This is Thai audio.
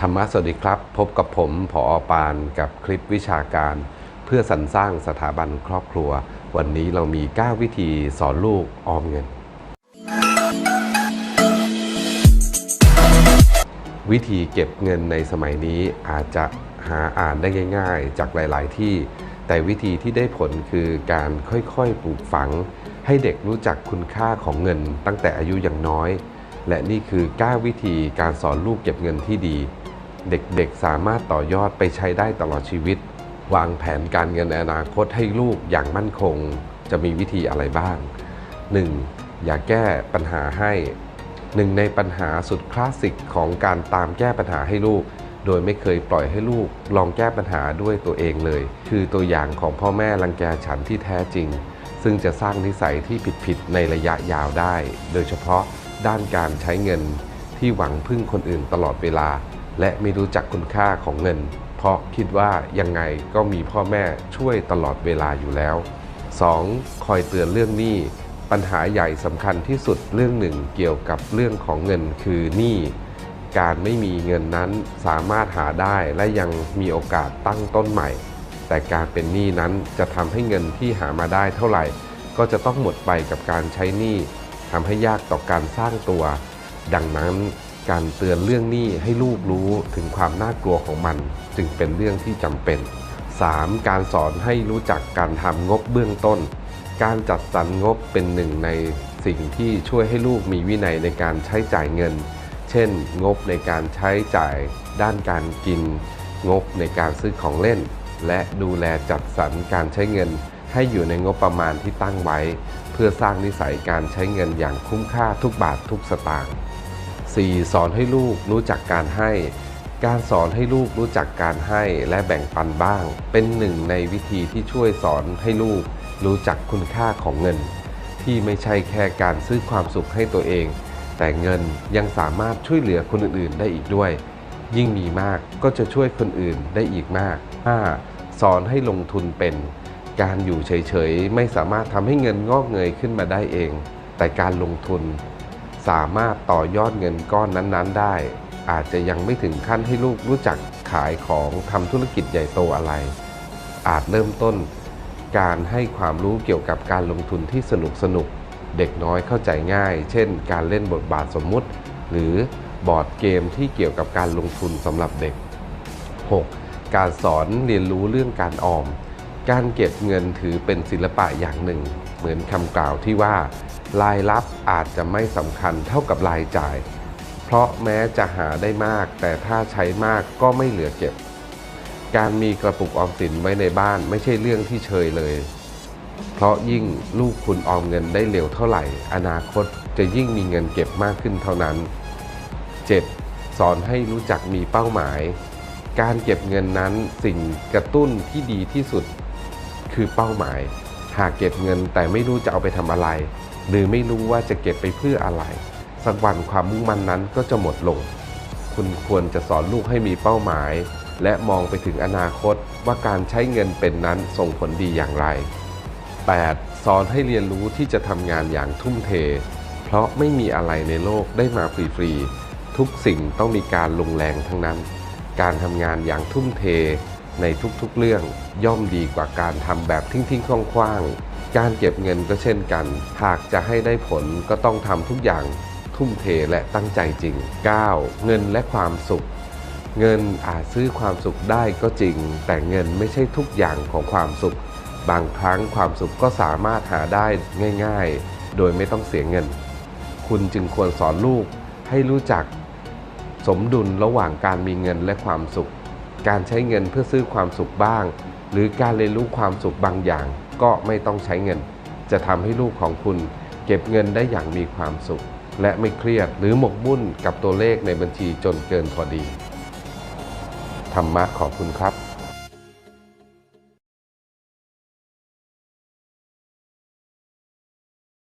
ธรรมะสวัสดีครับ พบกับผมผออปานกับคลิปวิชาการ เพื่อสรรสร้างสถาบันครอบครัว วันนี้เรามี 9 วิธีสอนลูกออมเงิน วิธีเก็บเงินในสมัยนี้อาจจะหาอ่านได้ง่าย ๆ จากหลาย ๆ ที่ แต่วิธีที่ได้ผลคือการค่อยๆปลูกฝัง ให้เด็กรู้จักคุณค่าของเงินตั้งแต่อายุอย่างน้อย และนี่คือ 9 วิธีการสอนลูกเก็บเงินที่ดี เด็กๆ สามารถต่อยอดไปใช้ได้ตลอดชีวิต วางแผนการเงินในอนาคตให้ลูกอย่างมั่นคง จะมีวิธีอะไรบ้าง 1. อย่าแก้ปัญหาให้หนึ่งในปัญหาสุดคลาสสิกของการตามแก้ปัญหาให้ลูก โดยไม่เคยปล่อยให้ลูกลองแก้ปัญหาด้วยตัวเองเลย คือตัวอย่างของพ่อแม่รังแกฉันที่แท้จริง ซึ่งจะสร้างนิสัยที่ผิดๆในระยะยาวได้ โดยเฉพาะด้านการใช้เงินที่หวังพึ่งคนอื่นตลอดเวลา และไม่รู้จักคุณค่าของเงิน เพราะคิดว่ายังไงก็มีพ่อแม่ช่วยตลอดเวลาอยู่แล้ว 2. คอยเตือนเรื่องหนี้ปัญหาใหญ่สำคัญที่สุดเรื่องหนึ่งเกี่ยวกับเรื่องของเงินคือหนี้การไม่มีเงินนั้นสามารถหาได้และยังมีโอกาสตั้งต้นใหม่ แต่การเป็นหนี้นั้นจะทำให้เงินที่หามาได้เท่าไหร่ ก็จะต้องหมดไปกับการใช้หนี้ทำให้ยากต่อการสร้างตัว ดังนั้น การเตือนเรื่องหนี้ให้ลูกรู้ถึงความน่ากลัวของมัน จึงเป็นเรื่องที่จำเป็น 3. การสอนให้รู้จักการทำงบเบื้องต้น การจัดสรรงบเป็นหนึ่งในสิ่งที่ช่วยให้ลูกมีวินัยในการใช้จ่ายเงิน เช่น งบในการใช้จ่ายด้านการกิน งบในการซื้อของเล่น และดูแลจัดสรรการใช้เงิน ให้อยู่ในงบประมาณที่ตั้งไว้ เพื่อสร้างนิสัยการใช้เงินอย่างคุ้มค่าทุกบาททุกสตางค์ 4. สอนให้ลูกรู้จักการให้ การสอนให้ลูกรู้จักการให้และแบ่งปันบ้าง เป็นหนึ่งในวิธีที่ช่วยสอนให้ลูกรู้จักคุณค่าของเงิน ที่ไม่ใช่แค่การซื้อความสุขให้ตัวเอง แต่เงินยังสามารถช่วยเหลือคนอื่นๆได้อีกด้วย ยิ่งมีมากก็จะช่วยคนอื่นได้อีกมาก 5. สอนให้ลงทุนเป็น การอยู่เฉยๆไม่สามารถทำให้เงินงอกเงยขึ้นมาได้เอง แต่การลงทุน สามารถต่อยอดเงินก้อนนั้นๆ ได้ อาจจะยังไม่ถึงขั้นให้ลูกรู้จักขายของทำธุรกิจใหญ่โตอะไร อาจเริ่มต้นการให้ความรู้เกี่ยวกับการลงทุนที่สนุกสนุกๆเด็กน้อยเข้าใจง่าย เช่น การเล่นบทบาทสมมุติ หรือบอร์ดเกมที่เกี่ยวกับการลงทุนสำหรับเด็ก 6. การสอนเรียนรู้เรื่องการออม การเก็บเงินถือเป็นศิลปะอย่างหนึ่ง เหมือนคำกล่าวที่ว่า รายรับอาจจะไม่สำคัญเท่ากับรายจ่าย เพราะแม้จะหาได้มาก แต่ถ้าใช้มากก็ไม่เหลือเก็บ การมีกระปุกออมสินไว้ในบ้านไม่ใช่เรื่องที่เชยเลย เพราะยิ่งลูกคุณออมเงินได้เร็วเท่าไหร่ อนาคตจะยิ่งมีเงินเก็บมากขึ้นเท่านั้น 7. สอนให้รู้จักมีเป้าหมาย การเก็บเงินนั้นสิ่งกระตุ้นที่ดีที่สุด คือเป้าหมาย หากเก็บเงินแต่ไม่รู้จะเอาไปทำอะไร หรือไม่รู้ว่าจะเก็บไปเพื่ออะไร สักวันความมุ่งมั่นนั้นก็จะหมดลง คุณควรจะสอนลูกให้มีเป้าหมาย และมองไปถึงอนาคตว่าการใช้เงินเป็นนั้นส่งผลดีอย่างไร 8. สอนให้เรียนรู้ที่จะทำงานอย่างทุ่มเท เพราะไม่มีอะไรในโลกได้มาฟรีๆ ทุกสิ่งต้องมีการลงแรงทั้งนั้น การทำงานอย่างทุ่มเทในทุกๆเรื่องย่อมดีกว่าการทำแบบทิ้งๆคว้างๆ การเก็บเงินก็เช่นกัน หากจะให้ได้ผลก็ต้องทำทุกอย่างทุ่มเทและตั้งใจจริง 9. เงินและความสุข เงินอาจซื้อความสุขได้ก็จริง แต่เงินไม่ใช่ทุกอย่างของความสุข บางครั้งความสุขก็สามารถหาได้ง่าย ๆ โดยไม่ต้องเสียเงิน คุณจึงควรสอนลูกให้รู้จัก สมดุลระหว่างการมีเงินและความสุข การใช้เงินเพื่อซื้อความสุขบ้าง หรือการเรียนรู้ความสุขบางอย่าง ก็ไม่ต้องใช้เงิน จะทำให้ลูกของคุณ เก็บเงินได้อย่างมีความสุข และไม่เครียดหรือหมกมุ่นกับตัวเลขในบัญชีจนเกินพอดี ธรรมะขอบคุณครับ